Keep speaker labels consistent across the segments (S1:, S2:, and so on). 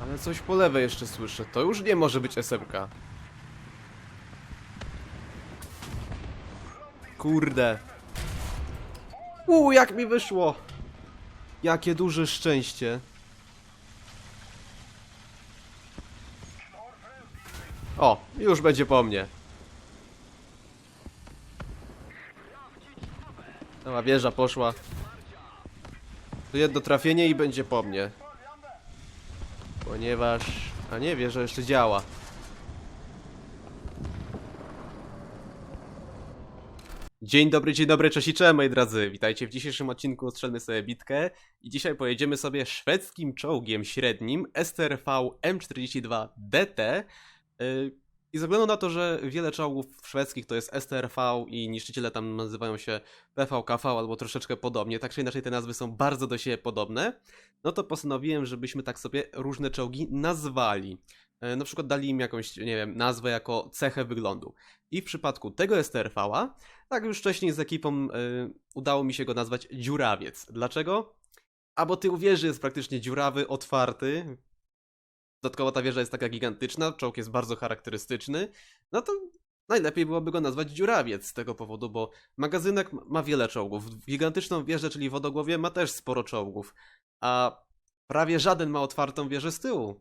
S1: Ale coś po lewej jeszcze słyszę. To już nie może być SMK. Kurde. Uuu, jak mi wyszło! Jakie duże szczęście. O, już będzie po mnie. Cała wieża poszła. To jedno trafienie i będzie po mnie. Ponieważ... A nie, wieża jeszcze działa. Dzień dobry, dzień dobry, cześć moi drodzy. Witajcie w dzisiejszym odcinku Strzelmy sobie bitkę. I dzisiaj pojedziemy sobie szwedzkim czołgiem średnim STRV M42 DT. Yy, I ze względu na to, że wiele czołgów szwedzkich to jest STRV i niszczyciele tam nazywają się PVKV albo troszeczkę podobnie, tak czy inaczej te nazwy są bardzo do siebie podobne, no to postanowiłem, żebyśmy tak sobie różne czołgi nazwali. E, Na przykład dali im jakąś, nie wiem, nazwę jako cechę wyglądu. I w przypadku tego STRV-a, tak już wcześniej z ekipą y, udało mi się go nazwać dziurawiec. Dlaczego? A bo tył wieży jest praktycznie dziurawy, otwarty. Dodatkowo ta wieża jest taka gigantyczna, czołg jest bardzo charakterystyczny. No to najlepiej byłoby go nazwać dziurawiec z tego powodu, bo magazynek ma- wiele czołgów. Gigantyczną wieżę, czyli wodogłowie, ma też sporo czołgów. A prawie żaden ma otwartą wieżę z tyłu.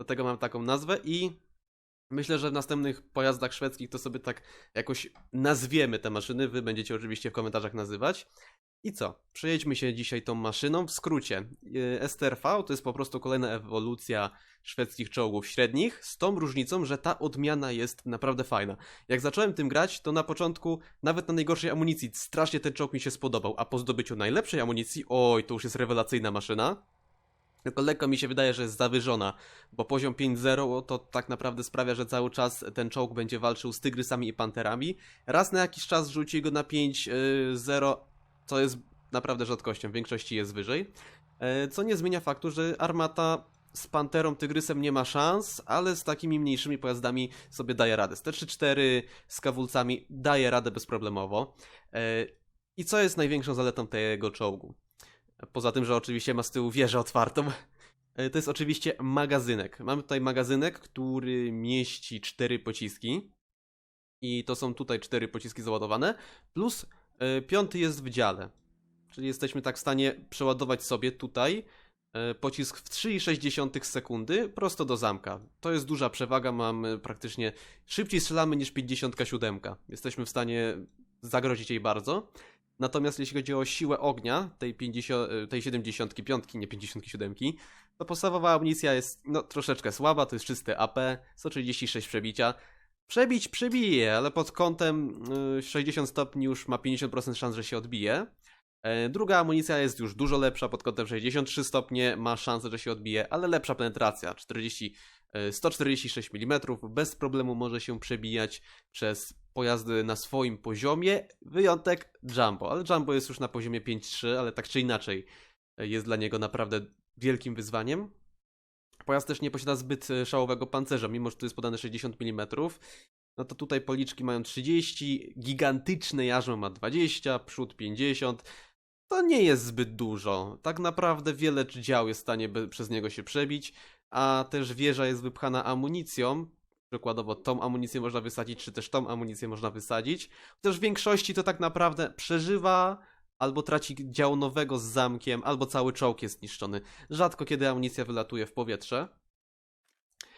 S1: Dlatego mam taką nazwę i myślę, że w następnych pojazdach szwedzkich to sobie tak jakoś nazwiemy te maszyny. Wy będziecie oczywiście w komentarzach nazywać. I co? Przejedźmy się dzisiaj tą maszyną. W skrócie, yy, STRV to jest po prostu kolejna ewolucja szwedzkich czołgów średnich, z tą różnicą, że ta odmiana jest naprawdę fajna. Jak zacząłem tym grać, to na początku, nawet na najgorszej amunicji, strasznie ten czołg mi się spodobał, a po zdobyciu najlepszej amunicji, oj, to już jest rewelacyjna maszyna. Tylko lekko mi się wydaje, że jest zawyżona, bo poziom 5.0 to tak naprawdę sprawia, że cały czas ten czołg będzie walczył z tygrysami i panterami. Raz na jakiś czas rzuci go na 5.0, co jest naprawdę rzadkością, w większości jest wyżej. E, Co nie zmienia faktu, że armata z panterą, tygrysem nie ma szans, ale z takimi mniejszymi pojazdami sobie daje radę. Z T-34, z kawulcami daje radę bezproblemowo. E, I co jest największą zaletą tego czołgu? Poza tym, że oczywiście ma z tyłu wieżę otwartą. E, To jest oczywiście magazynek. Mamy tutaj magazynek, który mieści cztery pociski. I to są tutaj cztery pociski załadowane. Plus piąty jest w dziale. Czyli jesteśmy tak w stanie przeładować sobie tutaj e, pocisk w 3,6 sekundy prosto do zamka. To jest duża przewaga, mamy praktycznie szybciej strzelamy niż 57. Jesteśmy w stanie zagrozić jej bardzo. Natomiast jeśli chodzi o siłę ognia tej, 50, e, tej 75, nie 57, to podstawowa amunicja jest no, troszeczkę słaba, to jest czysty AP, 136 przebicia. Przebić przebije, ale pod kątem y, 60 stopni już ma 50% szans, że się odbije. E, Druga amunicja jest już dużo lepsza, pod kątem 63 stopnie ma szansę, że się odbije, ale lepsza penetracja, 40, e, 146 mm, bez problemu może się przebijać przez pojazdy na swoim poziomie, wyjątek Jumbo, ale Jumbo jest już na poziomie 5.3, ale tak czy inaczej e, jest dla niego naprawdę wielkim wyzwaniem. Pojazd też nie posiada zbyt e, szałowego pancerza, mimo że tu jest podane 60 mm. No to tutaj policzki mają 30, gigantyczne jarzmo ma 20, przód 50. To nie jest zbyt dużo. Tak naprawdę wiele dział jest w stanie przez niego się przebić, a też wieża jest wypchana amunicją. Przykładowo tą amunicję można wysadzić, czy też tą amunicję można wysadzić. Chociaż w większości to tak naprawdę przeżywa, albo traci dział nowego z zamkiem, albo cały czołg jest niszczony. Rzadko kiedy amunicja wylatuje w powietrze.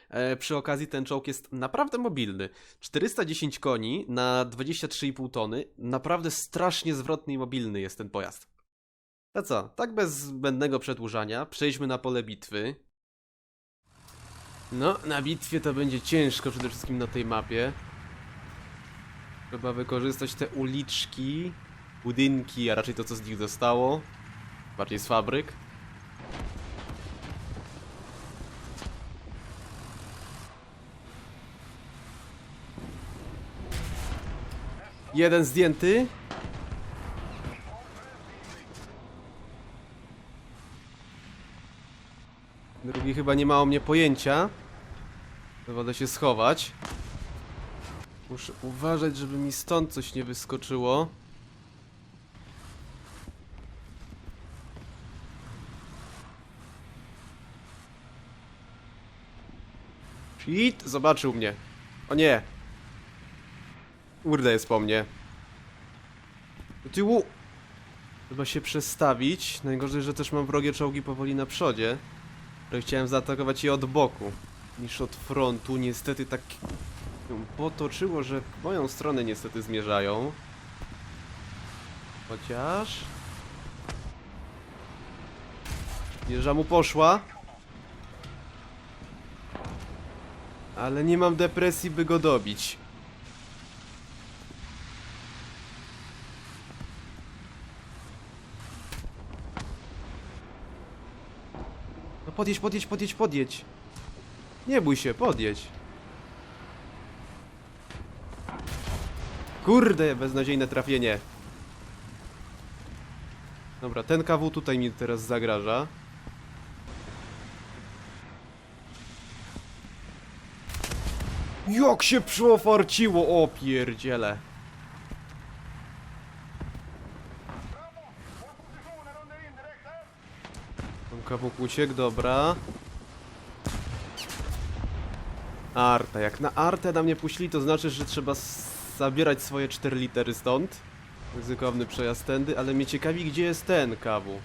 S1: E, Przy okazji ten czołg jest naprawdę mobilny. 410 koni na 23,5 tony. Naprawdę strasznie zwrotny i mobilny jest ten pojazd. To co, tak bez zbędnego przedłużania, przejdźmy na pole bitwy. No, na bitwie to będzie ciężko przede wszystkim na tej mapie. Trzeba wykorzystać te uliczki, budynki, a raczej to co z nich zostało. Bardziej z fabryk. Jeden zdjęty. Drugi chyba nie ma o mnie pojęcia. Wodę się schować. Muszę uważać, żeby mi stąd coś nie wyskoczyło. Shit, zobaczył mnie. O nie. Kurde jest po mnie. Do tyłu. Trzeba się przestawić. Najgorzej, że też mam wrogie czołgi powoli na przodzie. Ale chciałem zaatakować je od boku. Niż od frontu. Niestety tak potoczyło, że w moją stronę niestety zmierzają. Chociaż... Wieża mu poszła. Ale nie mam depresji, by go dobić. No podjedź, podjedź, podjedź, podjedź. Nie bój się, podjedź. Kurde, beznadziejne trafienie. Dobra, ten kawu tutaj mi teraz zagraża. Jak się przyofarciło, o pierdziele. Tam kawałek uciekł, dobra. Arta, jak na Artę na mnie puścili, to znaczy, że trzeba zabierać swoje 4 litery stąd. Ryzykowny przejazd tędy, ale mnie ciekawi, gdzie jest ten kawu.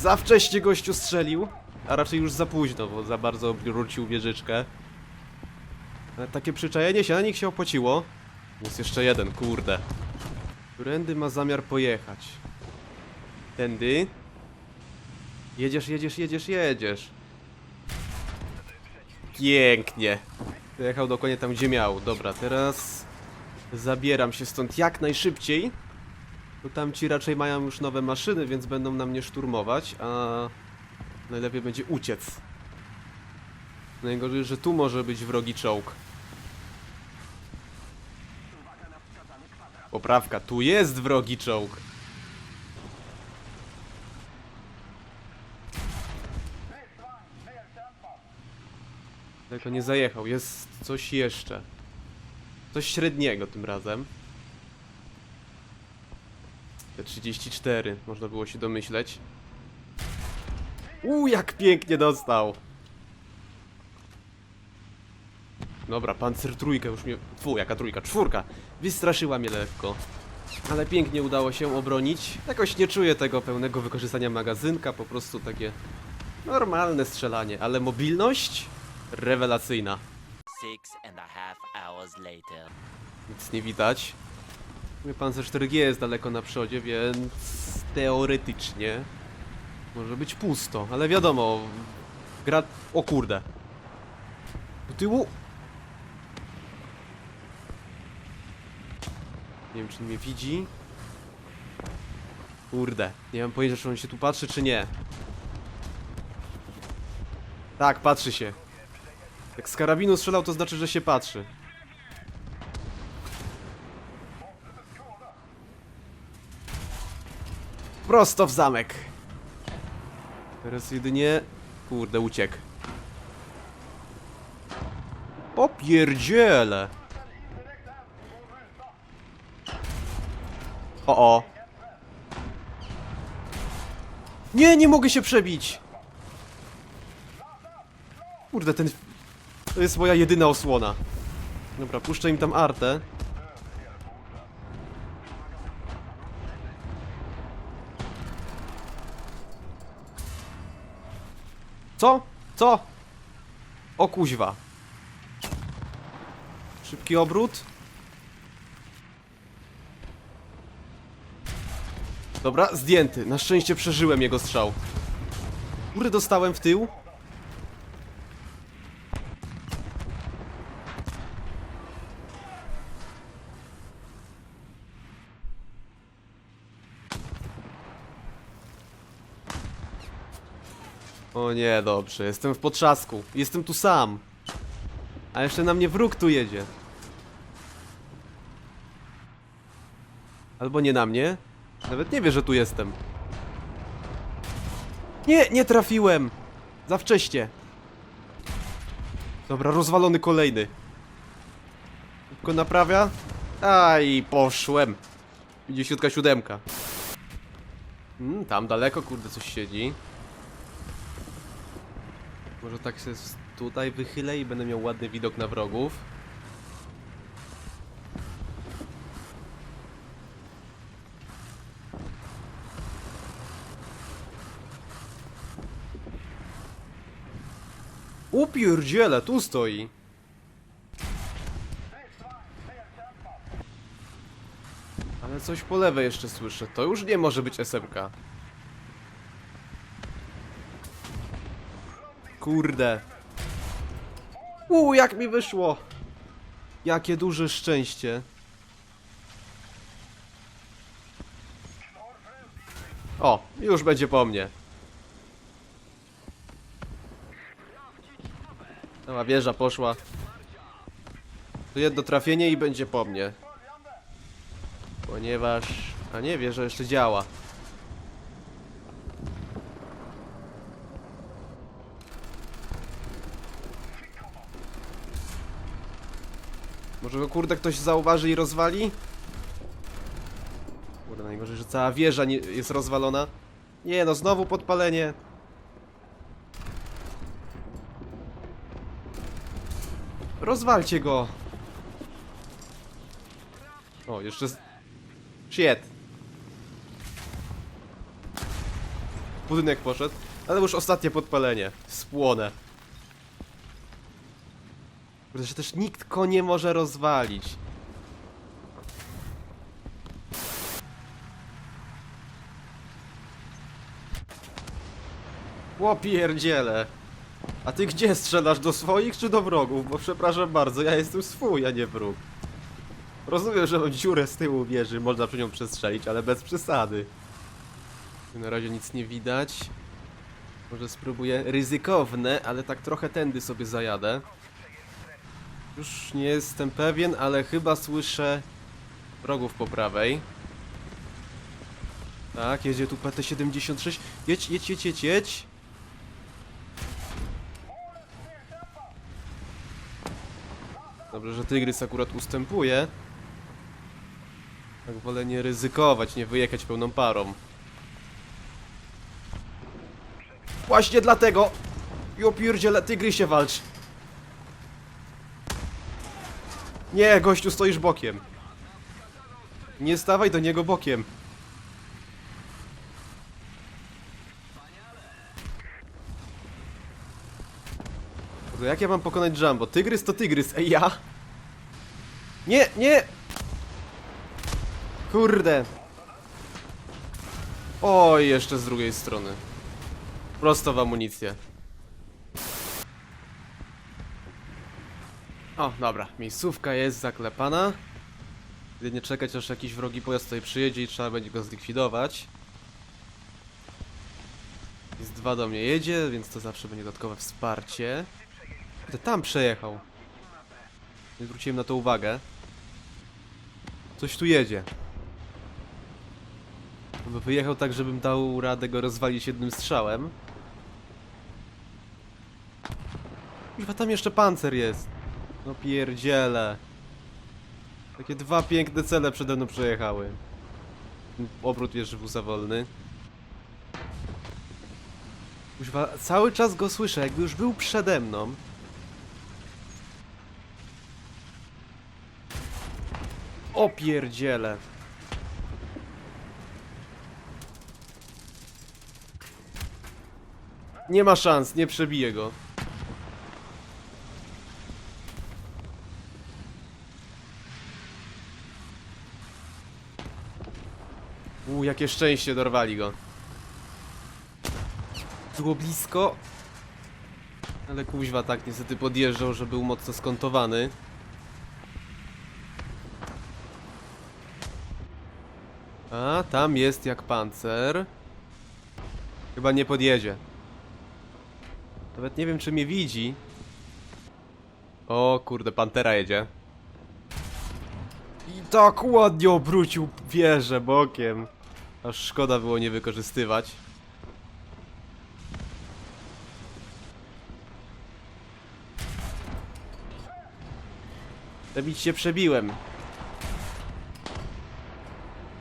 S1: Za wcześnie gościu strzelił, a raczej już za późno, bo za bardzo obrócił wieżyczkę. Ale takie przyczajenie się na nich się opłaciło. Jest jeszcze jeden, kurde. Którędy ma zamiar pojechać? Tędy. Jedziesz, jedziesz, jedziesz, jedziesz. Pięknie. Dojechał dokładnie tam, gdzie miał. Dobra, teraz zabieram się stąd jak najszybciej. Bo tamci raczej mają już nowe maszyny, więc będą na mnie szturmować, a najlepiej będzie uciec. Najgorzej, że tu może być wrogi czołg. Poprawka, tu jest wrogi czołg. Tylko nie zajechał, jest coś jeszcze. Coś średniego tym razem. Te 34, można było się domyśleć. Uuu, jak pięknie dostał! Dobra, pancer trójka już mnie... Fu, jaka trójka? Czwórka! Wystraszyła mnie lekko. Ale pięknie udało się obronić. Jakoś nie czuję tego pełnego wykorzystania magazynka, po prostu takie... Normalne strzelanie, ale mobilność? Rewelacyjna.
S2: Six and a half hours later.
S1: Nic nie widać. Pan, ze 4G jest daleko na przodzie, więc teoretycznie może być pusto, ale wiadomo, gra... O kurde. Do tyłu. Nie wiem, czy mnie widzi. Kurde, nie mam pojęcia, czy on się tu patrzy, czy nie. Tak, patrzy się. Jak z karabinu strzelał, to znaczy, że się patrzy. Prosto w zamek. Teraz jedynie... Kurde, uciekł. Popierdziele. O, o. Nie, nie mogę się przebić. Kurde, ten... To jest moja jedyna osłona. Dobra, puszczę im tam artę. Co? Co? O kuźwa. Szybki obrót. Dobra, zdjęty. Na szczęście przeżyłem jego strzał. Kurde, dostałem w tył. O nie, dobrze, jestem w potrzasku. Jestem tu sam. A jeszcze na mnie wróg tu jedzie. Albo nie na mnie. Nawet nie wie, że tu jestem. Nie, nie trafiłem! Za wcześnie. Dobra, rozwalony kolejny. Tylko naprawia. Aj, poszłem. 57. Mm, tam daleko, kurde, coś siedzi. Może tak się tutaj wychylę i będę miał ładny widok na wrogów. Upierdziele, tu stoi. Ale coś po lewej jeszcze słyszę. To już nie może być SMK. Kurde. Uuu, jak mi wyszło. Jakie duże szczęście. O, już będzie po mnie. Cała wieża poszła. To jedno trafienie i będzie po mnie. Ponieważ... A nie, wieża jeszcze działa. Może go kurde ktoś zauważy i rozwali? Kurde, najgorzej, że cała wieża nie, jest rozwalona. Nie no, znowu podpalenie. Rozwalcie go. O, jeszcze... Shit. Budynek poszedł. Ale już ostatnie podpalenie. Spłonę. Kurde, że też nikt go nie może rozwalić. Łopierdziele. A ty gdzie strzelasz? Do swoich czy do wrogów? Bo przepraszam bardzo, ja jestem swój, a nie wróg. Rozumiem, że mam dziurę z tyłu wieży, można przy nią przestrzelić, ale bez przesady. Na razie nic nie widać. Może spróbuję ryzykowne, ale tak trochę tędy sobie zajadę. Już nie jestem pewien, ale chyba słyszę wrogów po prawej. Tak, jedzie tu PT-76. Jedź, jedź, jedź, jedź, jedź. Dobrze, że Tygrys akurat ustępuje. Tak wolę nie ryzykować, nie wyjechać pełną parą. Właśnie dlatego! Jo pierdziele, Tygrysie walcz! Nie, gościu, stoisz bokiem. Nie stawaj do niego bokiem. Kurde, Jak ja mam pokonać Jumbo? Tygrys to tygrys, ej ja? Nie, nie! Kurde. Oj, jeszcze z drugiej strony. Prosto w amunicję. O, dobra, miejscówka jest zaklepana. Jedynie czekać aż jakiś wrogi pojazd tutaj przyjedzie i trzeba będzie go zlikwidować. Jest dwa do mnie jedzie, więc to zawsze będzie dodatkowe wsparcie. Kurde, tam przejechał. Nie zwróciłem na to uwagę. Coś tu jedzie. Bo wyjechał tak, żebym dał radę go rozwalić jednym strzałem. Chyba tam jeszcze pancer jest. No pierdziele. Takie dwa piękne cele przede mną przejechały. Obrót wusa wolny. Kuźwa, cały czas go słyszę, jakby już był przede mną. O pierdziele. Nie ma szans, nie przebiję go. Uuu, jakie szczęście, dorwali go. Było blisko. Ale kuźwa tak niestety podjeżdżał, że był mocno skontowany. A, tam jest jak pancer. Chyba nie podjedzie. Nawet nie wiem, czy mnie widzi. O kurde, pantera jedzie. I tak ładnie obrócił wieżę bokiem. Aż szkoda było nie wykorzystywać. Zabić się przebiłem.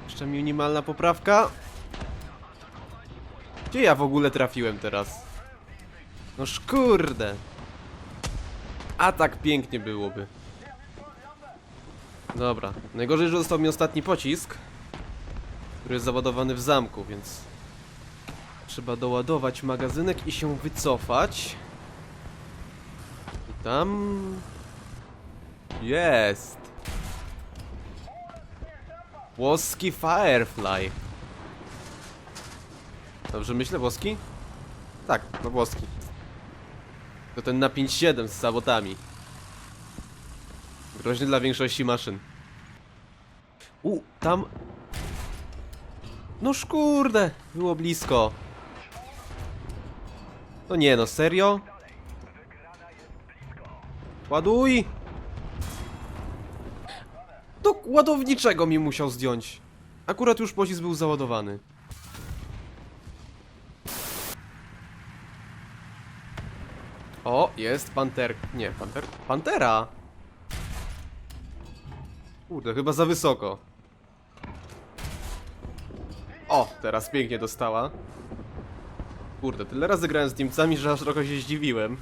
S1: Jeszcze minimalna poprawka. Gdzie ja w ogóle trafiłem teraz? No szkurde. A tak pięknie byłoby. Dobra. Najgorzej, że został mi ostatni pocisk, który jest załadowany w zamku, więc trzeba doładować magazynek i się wycofać. I tam... Jest! Włoski Firefly. Dobrze myślę, włoski? Tak, no włoski. To ten na 5.7 z sabotami. Groźny dla większości maszyn. U, tam... No szkurde, było blisko. No nie no, serio? Ładuj! Do ładowniczego mi musiał zdjąć. Akurat już pocisk był załadowany. O, jest panter... Nie, panter... Pantera! Kurde, chyba za wysoko. O, teraz pięknie dostała. Kurde, tyle razy grałem z Niemcami, że aż trochę się zdziwiłem.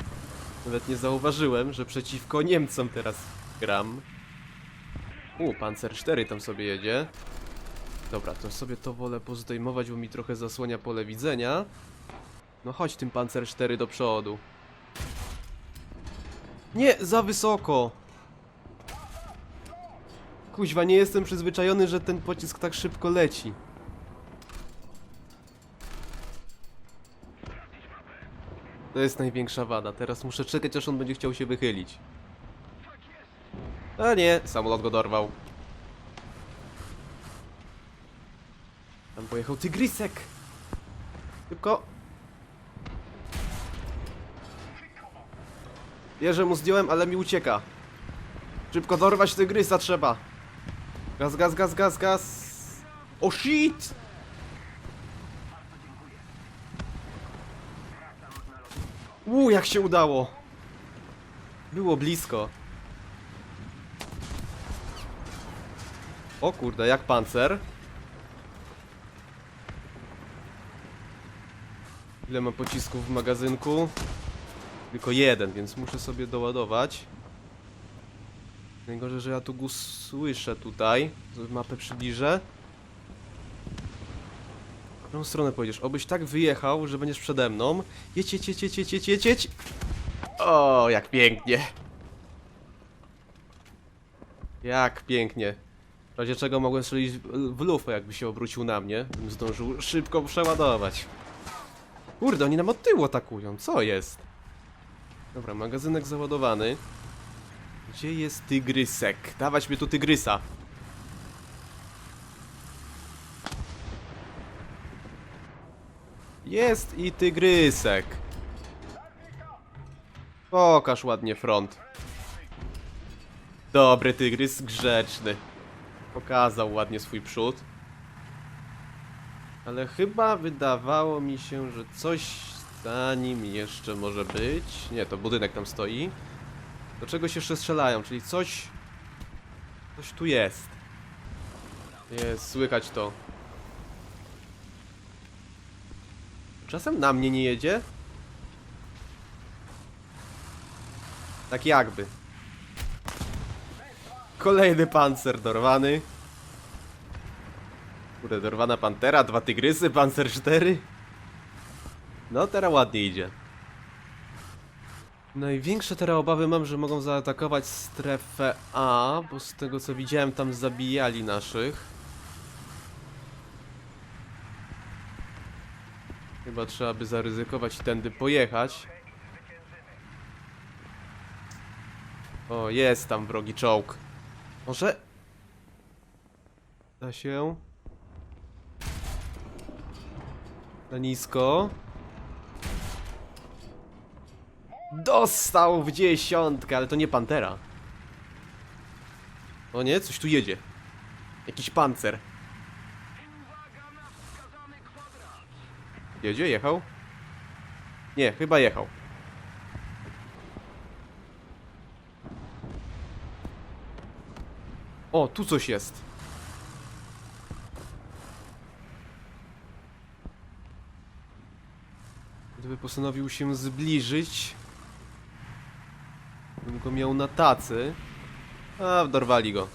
S1: Nawet nie zauważyłem, że przeciwko Niemcom teraz gram. U, Panzer 4 tam sobie jedzie. Dobra, to sobie to wolę pozdejmować, bo mi trochę zasłania pole widzenia. No chodź tym Panzer 4 do przodu. Nie, za wysoko! Kuźwa, nie jestem przyzwyczajony, że ten pocisk tak szybko leci. To jest największa wada. Teraz muszę czekać, aż on będzie chciał się wychylić. A nie, samolot go dorwał. Tam pojechał tygrysek. Szybko. Wierzę mu zdjąłem, ale mi ucieka. Szybko dorwać tygrysa trzeba. Gaz, gaz, gaz, gaz, gaz. O shit! Uuu, jak się udało. Było blisko. O kurde, jak pancer. Ile mam pocisków w magazynku? Tylko jeden, więc muszę sobie doładować. Najgorzej, że ja tu go słyszę tutaj. Mapę przybliżę. Którą stronę pojedziesz? Obyś tak wyjechał, że będziesz przede mną. Jedź, jedź, jedź, jedź, jedź, jedź, jedź. O, jak pięknie. Jak pięknie. W razie czego mogłem strzelić w lufę, jakby się obrócił na mnie. Bym zdążył szybko przeładować. Kurde, oni nam od tyłu atakują. Co jest? Dobra, magazynek załadowany. Gdzie jest tygrysek? Dawać mi tu tygrysa. Jest i tygrysek. Pokaż ładnie front. Dobry tygrys, grzeczny. Pokazał ładnie swój przód. Ale chyba wydawało mi się, że coś za nim jeszcze może być. Nie, to budynek tam stoi. Do czegoś jeszcze strzelają, czyli coś... Coś tu jest. Jest, słychać to. Czasem na mnie nie jedzie? Tak jakby. Kolejny pancer dorwany. Kurde, dorwana pantera, dwa tygrysy, pancer 4. No, teraz ładnie idzie. Największe teraz obawy mam, że mogą zaatakować strefę A, bo z tego co widziałem tam zabijali naszych. Chyba trzeba by zaryzykować i tędy pojechać. O, jest tam wrogi czołg. Może... Da się... Na nisko. Dostał w dziesiątkę, ale to nie Pantera. O nie, coś tu jedzie. Jakiś pancer. Jedzie? Jechał? Nie, chyba jechał. O, tu coś jest. Gdyby postanowił się zbliżyć, bym go miał na tacy. A, dorwali go.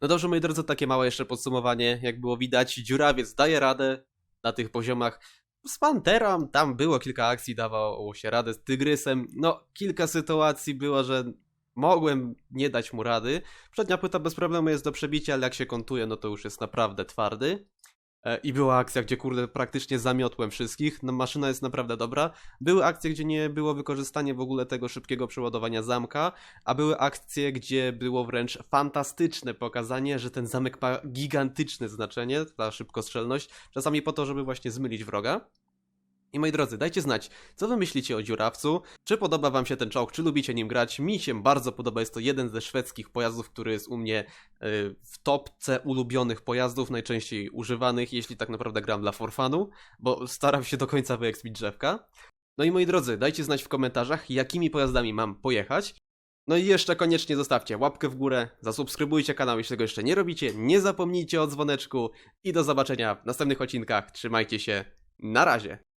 S1: No dobrze, moi drodzy, takie małe jeszcze podsumowanie. Jak było widać, dziurawiec daje radę na tych poziomach. Z Panterą tam było kilka akcji, dawało się radę z Tygrysem. No, kilka sytuacji było, że mogłem nie dać mu rady. Przednia płyta bez problemu jest do przebicia, ale jak się kontuje, no to już jest naprawdę twardy. E, I była akcja, gdzie kurde praktycznie zamiotłem wszystkich. No maszyna jest naprawdę dobra. Były akcje, gdzie nie było wykorzystanie w ogóle tego szybkiego przeładowania zamka, a były akcje, gdzie było wręcz fantastyczne pokazanie, że ten zamek ma gigantyczne znaczenie, ta szybkostrzelność, czasami po to, żeby właśnie zmylić wroga. I moi drodzy, dajcie znać, co wy myślicie o dziurawcu, czy podoba wam się ten czołg, czy lubicie nim grać. Mi się bardzo podoba, jest to jeden ze szwedzkich pojazdów, który jest u mnie y, w topce ulubionych pojazdów, najczęściej używanych, jeśli tak naprawdę gram dla forfanu, bo staram się do końca wyekspić drzewka. No i moi drodzy, dajcie znać w komentarzach, jakimi pojazdami mam pojechać. No i jeszcze koniecznie zostawcie łapkę w górę, zasubskrybujcie kanał, jeśli tego jeszcze nie robicie, nie zapomnijcie o dzwoneczku i do zobaczenia w następnych odcinkach. Trzymajcie się, na razie!